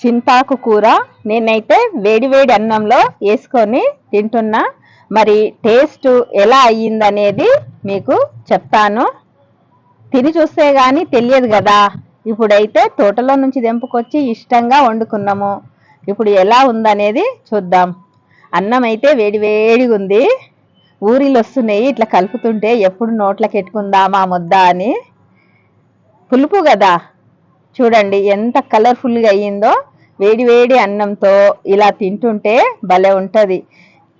చింతాకు కూర నేనైతే వేడివేడి అన్నంలో వేసుకొని తింటున్నా. మరి టేస్ట్ ఎలా అయ్యిందనేది మీకు చెప్తాను. తిని చూస్తే కానీ తెలియదు కదా. ఇప్పుడైతే తోటలో నుంచి తెంపుకొచ్చి ఇష్టంగా వండుకున్నాము. ఇప్పుడు ఎలా ఉందనేది చూద్దాం. అన్నం అయితే వేడివేడిగా ఉంది. ఊరిలు వస్తున్నాయి ఇట్లా కలుపుతుంటే ఎప్పుడు నోట్లకి ఎట్టుకుందామా ముద్దా అని. పులుపు కదా. చూడండి ఎంత కలర్ఫుల్గా అయ్యిందో. వేడి వేడి అన్నంతో ఇలా తింటుంటే భలే ఉంటుంది.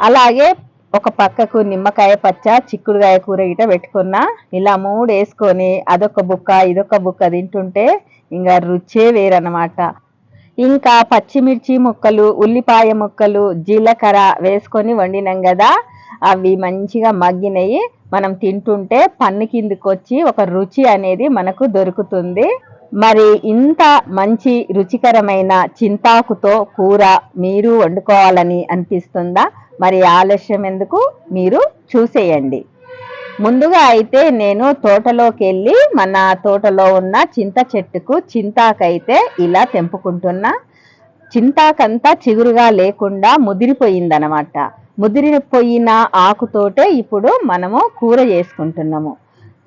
అలాగే ఒక పక్కకు నిమ్మకాయ పచ్చ చిక్కుడుకాయ కూర గిట పెట్టుకున్నా ఇలా మూడు వేసుకొని అదొక బుక్క ఇదొక బుక్క తింటుంటే ఇంకా రుచే వేరనమాట ఇంకా పచ్చిమిర్చి ముక్కలు ఉల్లిపాయ ముక్కలు జీలకర్ర వేసుకొని వండినాం కదా అవి మంచిగా మగ్గినయి మనం తింటుంటే పన్ను కిందకొచ్చి వచ్చి ఒక రుచి అనేది మనకు దొరుకుతుంది. మరి ఇంత మంచి రుచికరమైన చింతాకుతో కూర మీరు వండుకోవాలని అనిపిస్తుందా? మరి ఆలస్యం ఎందుకు? మీరు చూసేయండి. ముందుగా అయితే నేను తోటలోకి వెళ్ళి మన తోటలో ఉన్న చింత చెట్టుకు చింతాకైతే ఇలా తెంపుకుంటున్నా. చింతాకంతా చిగురుగా లేకుండా ముదిరిపోయిందనమాట. ముదిరిపోయిన ఆకుతోటే ఇప్పుడు మనము కూర చేసుకుంటున్నాము.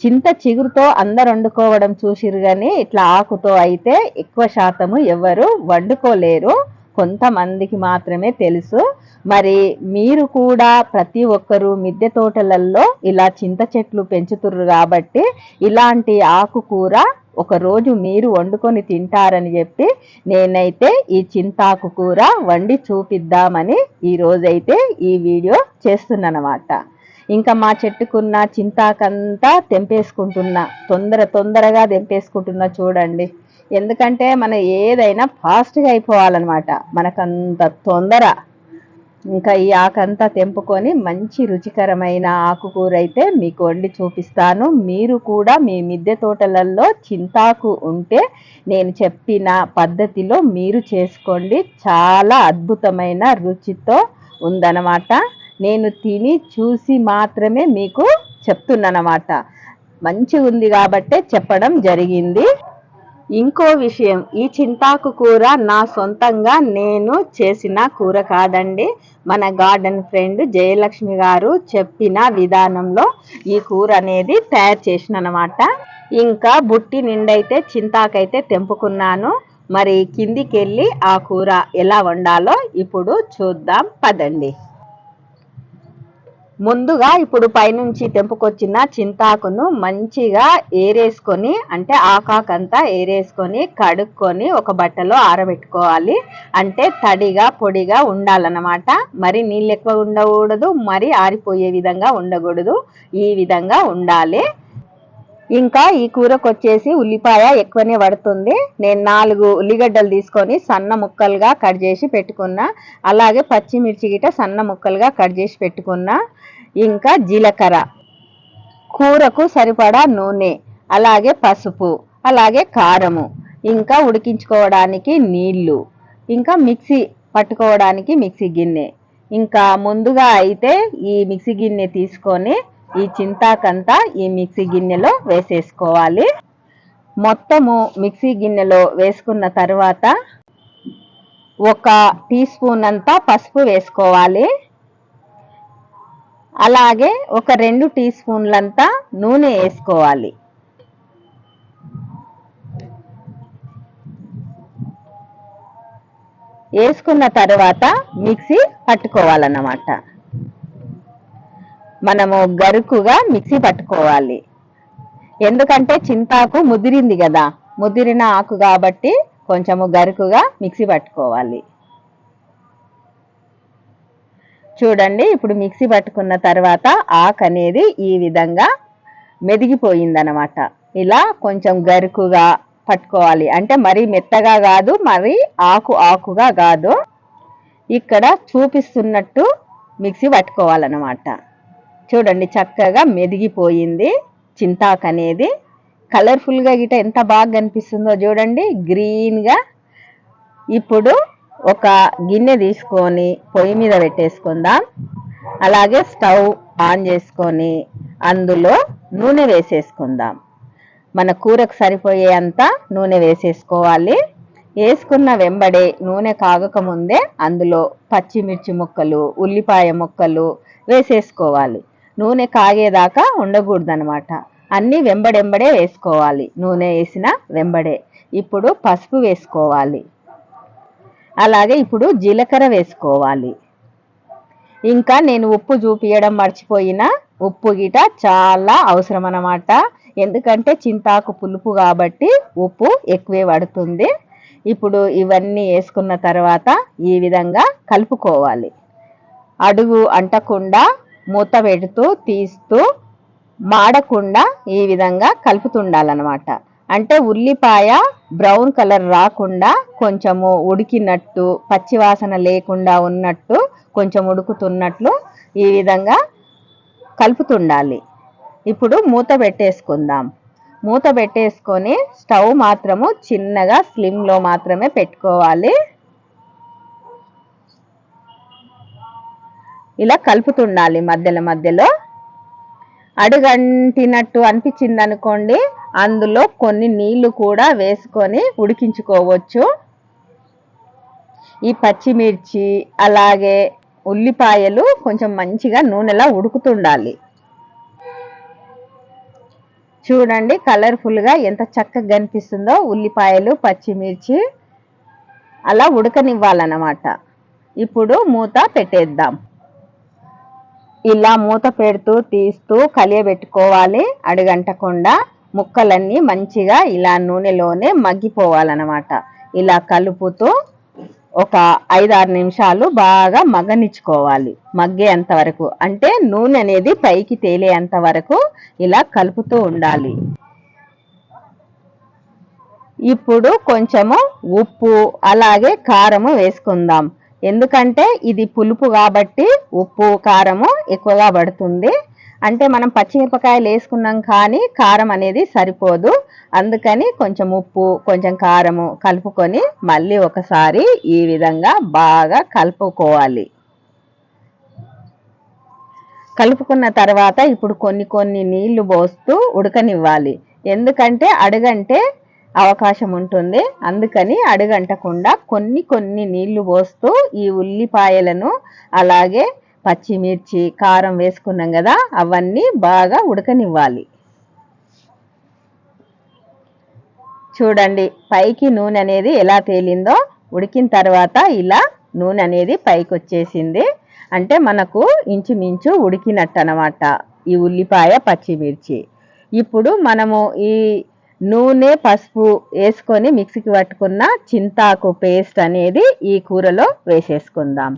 చింత చిగురుతో అందరు వండుకోవడం చూసిరు కానీ ఇట్లా ఆకుతో అయితే ఎక్కువ శాతము ఎవరు వండుకోలేరు. కొంతమందికి మాత్రమే తెలుసు. మరి మీరు కూడా ప్రతి ఒక్కరు మిద్దె తోటలలో ఇలా చింత చెట్లు పెంచుతుర్రు కాబట్టి ఇలాంటి ఆకుకూర ఒకరోజు మీరు వండుకొని తింటారని చెప్పి నేనైతే ఈ చింతాకు కూర వండి చూపిద్దామని ఈరోజైతే ఈ వీడియో చేస్తున్నానమాట. ఇంకా మా చెట్టుకున్న చింతాకంతా తెంపేసుకుంటున్నా. తొందర తొందరగా తెంపేసుకుంటున్నా చూడండి. ఎందుకంటే మన ఏదైనా ఫాస్ట్గా అయిపోవాలన్నమాట. మనకంత తొందర. ఇంకా ఈ ఆకంతా తెంపుకొని మంచి రుచికరమైన ఆకుకూర అయితే మీకు వండి చూపిస్తాను. మీరు కూడా మీ మిద్దె తోటలలో చింతాకు ఉంటే నేను చెప్పిన పద్ధతిలో మీరు చేసుకోండి. చాలా అద్భుతమైన రుచితో ఉందన్నమాట. నేను తిని చూసి మాత్రమే మీకు చెప్తున్నానమాట. మంచిగా ఉంది కాబట్టే చెప్పడం జరిగింది. ఇంకో విషయం ఈ చింతాకు కూర నా సొంతంగా నేను చేసిన కూర కాదండి. మన గార్డెన్ ఫ్రెండ్ జయలక్ష్మి గారు చెప్పిన విధానంలో ఈ కూర అనేది తయారు చేసిన అనమాట ఇంకా బుట్టి నిండైతే చింతాకైతే తెంపుకున్నాను. మరి కిందికి వెళ్ళి ఆ కూర ఎలా వండాలో ఇప్పుడు చూద్దాం. పదండి. ముందుగా ఇప్పుడు పైనుంచి తెంపుకొచ్చిన చింతాకును మంచిగా ఏరేసుకొని అంటే ఆకాకంతా ఏరేసుకొని కడుక్కొని ఒక బట్టలో ఆరబెట్టుకోవాలి. అంటే తడిగా పొడిగా ఉండాలన్నమాట. మరి నీళ్ళు ఎక్కువ ఉండకూడదు మరి ఆరిపోయే విధంగా ఉండకూడదు. ఈ విధంగా ఉండాలి. ఇంకా ఈ కూరకు వచ్చేసి ఉల్లిపాయ ఎక్కువనే పడుతుంది. నేను నాలుగు ఉల్లిగడ్డలు తీసుకొని సన్న ముక్కలుగా కట్ చేసి పెట్టుకున్నా. అలాగే పచ్చిమిర్చి గిట సన్న ముక్కలుగా కట్ చేసి పెట్టుకున్నా. ఇంకా జీలకర్ర. కూరకు సరిపడా నూనె అలాగే పసుపు అలాగే కారము. ఇంకా ఉడికించుకోవడానికి నీళ్ళు ఇంకా మిక్సీ పట్టుకోవడానికి మిక్సీ గిన్నె. ఇంకా ముందుగా అయితే ఈ మిక్సీ గిన్నె తీసుకొని ఈ చింతాకంతా ఈ మిక్సీ గిన్నెలో వేసేసుకోవాలి. మొత్తము మిక్సీ గిన్నెలో వేసుకున్న తర్వాత ఒక టీ స్పూన్ అంతా పసుపు వేసుకోవాలి. అలాగే ఒక రెండు టీ స్పూన్లంతా నూనె వేసుకోవాలి. వేసుకున్న తర్వాత మిక్సీ పట్టుకోవాలన్నమాట. మనము గరుకుగా మిక్సీ పట్టుకోవాలి. ఎందుకంటే చింతాకు ముదిరింది కదా. ముదిరిన ఆకు కాబట్టి కొంచెము గరుకుగా మిక్సీ పట్టుకోవాలి. చూడండి ఇప్పుడు మిక్సీ పట్టుకున్న తర్వాత ఆకు అనేది ఈ విధంగా మెదిగిపోయిందనమాట. ఇలా కొంచెం గరుకుగా పట్టుకోవాలి. అంటే మరీ మెత్తగా కాదు మరి ఆకు ఆకుగా కాదు. ఇక్కడ చూపిస్తున్నట్టు మిక్సీ పట్టుకోవాలన్నమాట. చూడండి చక్కగా మెదిగిపోయింది చింతాకు అనేది. కలర్ఫుల్గా గిట ఎంత బాగా కనిపిస్తుందో చూడండి గ్రీన్గా ఇప్పుడు ఒక గిన్నె తీసుకొని పొయ్యి మీద పెట్టేసుకుందాం. అలాగే స్టవ్ ఆన్ చేసుకొని అందులో నూనె వేసేసుకుందాం. మన కూరకు సరిపోయే అంత నూనె వేసేసుకోవాలి. వేసుకున్న వెంబడే నూనె కాగకముందే అందులో పచ్చిమిర్చి ముక్కలు ఉల్లిపాయ ముక్కలు వేసేసుకోవాలి. నూనె కాగేదాకా ఉండకూడదనమాట అన్నీ వెంబడెంబడే వేసుకోవాలి. నూనె వేసిన వెంబడే. ఇప్పుడు పసుపు వేసుకోవాలి. అలాగే ఇప్పుడు జీలకర్ర వేసుకోవాలి. ఇంకా నేను ఉప్పు చూపించడం మర్చిపోయినా. ఉప్పు గిట చాలా అవసరం అన్నమాట ఎందుకంటే చింతాకు పులుపు కాబట్టి ఉప్పు ఎక్కువే పడుతుంది. ఇప్పుడు ఇవన్నీ వేసుకున్న తర్వాత ఈ విధంగా కలుపుకోవాలి. అడుగు అంటకుండా మూత పెడుతూ తీస్తూ మాడకుండా ఈ విధంగా కలుపుతుండాలన్నమాట. అంటే ఉల్లిపాయ బ్రౌన్ కలర్ రాకుండా కొంచెము ఉడికినట్టు పచ్చివాసన లేకుండా ఉన్నట్టు కొంచెం ఉడుకుతున్నట్లు ఈ విధంగా కలుపుతుండాలి. ఇప్పుడు మూత పెట్టేసుకుందాం. మూత పెట్టేసుకొని స్టవ్ మాత్రము చిన్నగా స్లిమ్లో మాత్రమే పెట్టుకోవాలి. ఇలా కలుపుతుండాలి మధ్యలో మధ్యలో. అడుగంటినట్టు అనిపించింది అనుకోండి అందులో కొన్ని నీళ్ళు కూడా వేసుకొని ఉడికించుకోవచ్చు. ఈ పచ్చిమిర్చి అలాగే ఉల్లిపాయలు కొంచెం మంచిగా నూనెలా ఉడుకుతుండాలి. చూడండి కలర్ఫుల్గా ఎంత చక్కగా కనిపిస్తుందో ఉల్లిపాయలు పచ్చిమిర్చి అలా ఉడకనివ్వాలన్నమాట. ఇప్పుడు మూత పెట్టేద్దాం. ఇలా మూత పెడుతూ తీస్తూ కలియబెట్టుకోవాలి. అడుగంటకుండా ముక్కలన్నీ మంచిగా ఇలా నూనెలోనే మగ్గిపోవాలన్నమాట. ఇలా కలుపుతూ ఒక ఐదారు నిమిషాలు బాగా మగ్గనిచ్చుకోవాలి. మగ్గేంత వరకు. అంటే నూనె అనేది పైకి తేలేంత వరకు ఇలా కలుపుతూ ఉండాలి. ఇప్పుడు కొంచెము ఉప్పు అలాగే కారము వేసుకుందాం. ఎందుకంటే ఇది పులుపు కాబట్టి ఉప్పు కారము ఎక్కువగా పడుతుంది. అంటే మనం పచ్చిమిరపకాయలు వేసుకున్నాం కానీ కారం అనేది సరిపోదు. అందుకని కొంచెం ఉప్పు కొంచెం కారము కలుపుకొని మళ్ళీ ఒకసారి ఈ విధంగా బాగా కలుపుకోవాలి. కలుపుకున్న తర్వాత ఇప్పుడు కొన్ని కొన్ని నీళ్ళు పోస్తూ ఉడకనివ్వాలి. ఎందుకంటే అడుగంటే అవకాశం ఉంటుంది. అందుకని అడుగంటకుండా కొన్ని కొన్ని నీళ్ళు పోస్తూ ఈ ఉల్లిపాయలను అలాగే పచ్చిమిర్చి కారం వేసుకున్నాం కదా అవన్నీ బాగా ఉడకనివ్వాలి. చూడండి పైకి నూనె అనేది ఎలా తేలిందో ఉడికిన తర్వాత ఇలా నూనె అనేది పైకి వచ్చేసింది అంటే మనకు ఇంచుమించు ఉడికినట్టు అనమాట ఈ ఉల్లిపాయ పచ్చిమిర్చి. ఇప్పుడు మనము ఈ నూనె పసుపు వేసుకొని మిక్సీకి పట్టుకున్న చింతాకు పేస్ట్ అనేది ఈ కూరలో వేసేసుకుందాం.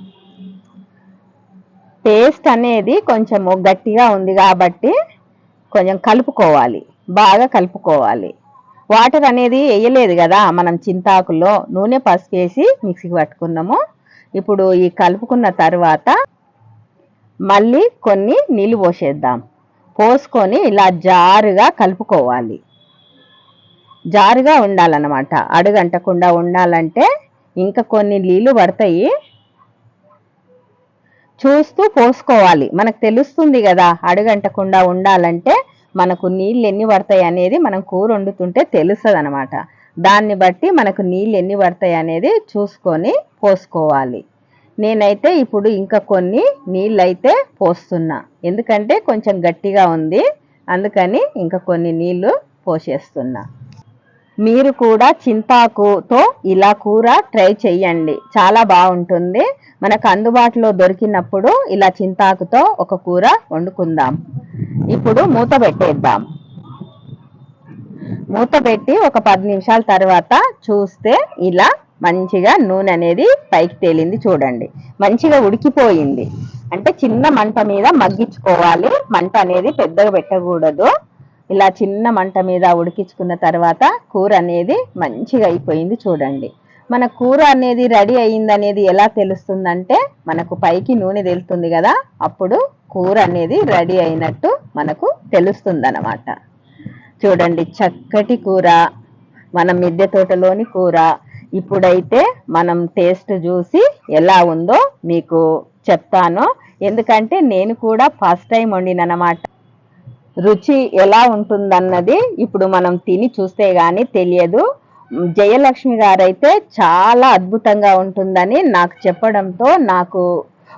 పేస్ట్ అనేది కొంచెము గట్టిగా ఉంది కాబట్టి కొంచెం కలుపుకోవాలి. బాగా కలుపుకోవాలి. వాటర్ అనేది వేయలేదు కదా మనం చింతాకులో. నూనె పసుపు వేసి మిక్సీకి పట్టుకున్నాము. ఇప్పుడు ఈ కలుపుకున్న తర్వాత మళ్ళీ కొన్ని నీళ్ళు పోసేద్దాం. పోసుకొని ఇలా జారుగా కలుపుకోవాలి. జారుగా ఉండాలన్నమాట. అడుగంటకుండా ఉండాలంటే ఇంకా కొన్ని నీళ్ళు పడతాయి. చూస్తూ పోసుకోవాలి. మనకు తెలుస్తుంది కదా అడుగంటకుండా ఉండాలంటే మనకు నీళ్ళు ఎన్ని పడతాయి అనేది మనం కూర వండుతుంటే తెలుస్తుంది అనమాట దాన్ని బట్టి మనకు నీళ్ళు ఎన్ని పడతాయి అనేది చూసుకొని పోసుకోవాలి. నేనైతే ఇప్పుడు ఇంకా కొన్ని నీళ్ళు అయితే పోస్తున్నా. ఎందుకంటే కొంచెం గట్టిగా ఉంది. అందుకని ఇంకా కొన్ని నీళ్ళు పోసేస్తున్నా. మీరు కూడా చింతాకుతో ఇలా కూర ట్రై చేయండి చాలా బాగుంటుంది. మనకు అందుబాటులో దొరికినప్పుడు ఇలా చింతాకుతో ఒక కూర వండుకుందాం. ఇప్పుడు మూత పెట్టేద్దాం. మూత పెట్టి ఒక పది నిమిషాల తర్వాత చూస్తే ఇలా మంచిగా నూనె అనేది పైకి తేలింది చూడండి. మంచిగా ఉడికిపోయింది. అంటే చిన్న మంట మీద మగ్గించుకోవాలి. మంట అనేది పెద్దగా పెట్టకూడదు. ఇలా చిన్న మంట మీద ఉడికించుకున్న తర్వాత కూర అనేది మంచిగా అయిపోయింది చూడండి. మన కూర అనేది రెడీ అయింది అనేది ఎలా తెలుస్తుందంటే మనకు పైకి నూనె తెలుస్తుంది కదా అప్పుడు కూర అనేది రెడీ అయినట్టు మనకు తెలుస్తుంది చూడండి చక్కటి కూర మన మిద్దె తోటలోని కూర. ఇప్పుడైతే మనం టేస్ట్ చూసి ఎలా ఉందో మీకు చెప్తాను. ఎందుకంటే నేను కూడా ఫస్ట్ టైం వండిననమాట రుచి ఎలా ఉంటుందన్నది ఇప్పుడు మనం తిని చూస్తే కానీ తెలియదు. జయలక్ష్మి గారైతే చాలా అద్భుతంగా ఉంటుందని నాకు చెప్పడంతో నాకు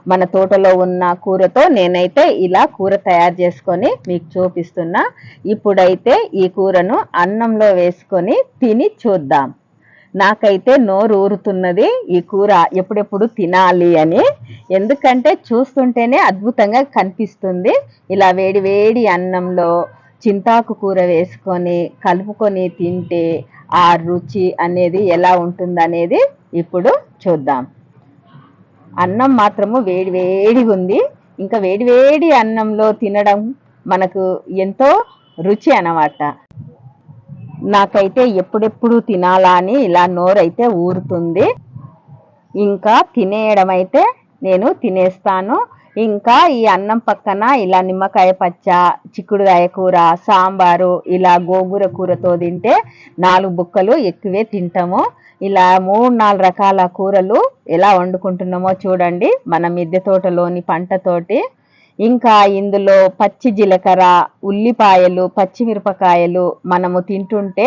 మన తోటలో ఉన్న కూరతో నేనైతే ఇలా కూర తయారు చేసుకొని మీకు చూపిస్తున్నా. ఇప్పుడైతే ఈ కూరను అన్నంలో వేసుకొని తిని చూద్దాం. నాకైతే నోరు ఊరుతున్నది ఈ కూర ఎప్పుడెప్పుడు తినాలి అని. ఎందుకంటే చూస్తుంటేనే అద్భుతంగా కనిపిస్తుంది. ఇలా వేడి వేడి అన్నంలో చింతాకు కూర వేసుకొని కలుపుకొని తింటే ఆ రుచి అనేది ఎలా ఉంటుందనేది ఇప్పుడు చూద్దాం. అన్నం మాత్రము వేడి వేడిగా ఉంది. ఇంకా వేడి వేడి అన్నంలో తినడం మనకు ఎంతో రుచి అన్నమాట. నాకైతే ఎప్పుడెప్పుడు తినాలా అని ఇలా నోరైతే ఊరుతుంది. ఇంకా తినేయడం అయితే నేను తినేస్తాను. ఇంకా ఈ అన్నం పక్కన ఇలా నిమ్మకాయ పచ్చ చిక్కుడుకాయ కూర సాంబారు ఇలా గోంగూర కూరతో తింటే నాలుగు బుక్కలు ఎక్కువే తింటాము. ఇలా మూడు నాలుగు రకాల కూరలు ఎలా వండుకుంటున్నామో చూడండి మన మిద్దె తోటలోని పంటతోటి ఇంకా ఇందులో పచ్చి జీలకర్ర ఉల్లిపాయలు పచ్చిమిరపకాయలు మనము తింటుంటే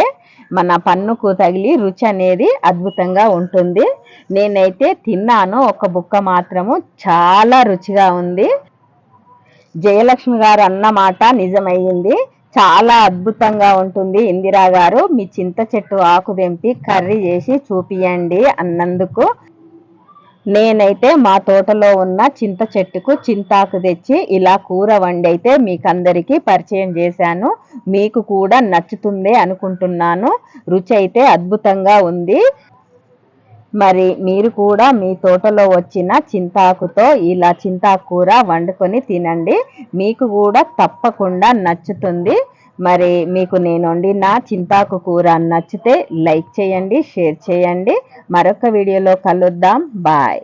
మన పన్నుకు తగిలి రుచి అనేది అద్భుతంగా ఉంటుంది. నేనైతే తిన్నాను ఒక బుక్క మాత్రము. చాలా రుచిగా ఉంది. జయలక్ష్మి గారు అన్న మాట నిజమయ్యింది. చాలా అద్భుతంగా ఉంటుంది. ఇందిరా గారు మీ చింత చెట్టు ఆకు తెంపి కర్రీ చేసి చూపియండి అన్నందుకు. నేనైతే మా తోటలో ఉన్న చింత చెట్టుకు చింతాకు తెచ్చి ఇలా కూర వండి అయితే మీకు అందరికీ పరిచయం చేశాను. మీకు కూడా నచ్చుతుందే అనుకుంటున్నాను. రుచి అయితే అద్భుతంగా ఉంది. మరి మీరు కూడా మీ తోటలో వచ్చిన చింతాకుతో ఇలా చింతాకు కూర వండుకొని తినండి. మీకు కూడా తప్పకుండా నచ్చుతుంది. మరి మీకు నేను వండిన చింతాకు కూర నచ్చితే లైక్ చేయండి షేర్ చేయండి. మరొక వీడియోలో కలుద్దాం. బాయ్.